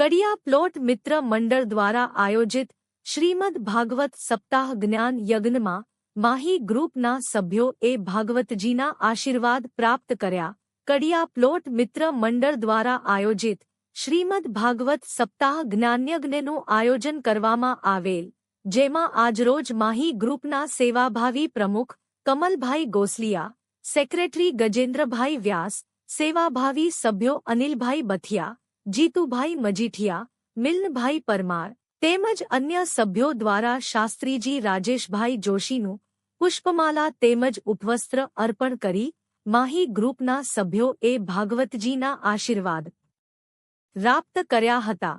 કડિયા પ્લોટ મિત્ર મંડળ દ્વારા આયોજિત શ્રીમદ ભાગવત સપ્તાહ જ્ઞાન યજ્ઞમાં માહી ગ્રુપના સભ્યોએ ભાગવતજીના આશીર્વાદ પ્રાપ્ત કર્યા. કડિયા પ્લોટ મિત્ર મંડળ દ્વારા આયોજિત શ્રીમદ ભાગવત સપ્તાહ જ્ઞાનયજ્ઞનું આયોજન કરવામાં આવેલ, જેમાં આજરોજ માહી ગ્રુપના સેવાભાવી પ્રમુખ કમલભાઈ ગોસલિયા, સેક્રેટરી ગજેન્દ્રભાઈ વ્યાસ, સેવાભાવી સભ્યો અનિલભાઈ બથિયા જીતુભાઈ મજીઠિયા, મિલનભાઈ પરમાર તેમજ અન્ય સભ્યો દ્વારા શાસ્ત્રીજી રાજેશભાઈ જોશીનું પુષ્પમાલા તેમજ ઉપવસ્ત્ર અર્પણ કરી માહી ગ્રુપના સભ્યોએ ભાગવતજીના આશીર્વાદ પ્રાપ્ત કર્યા હતા.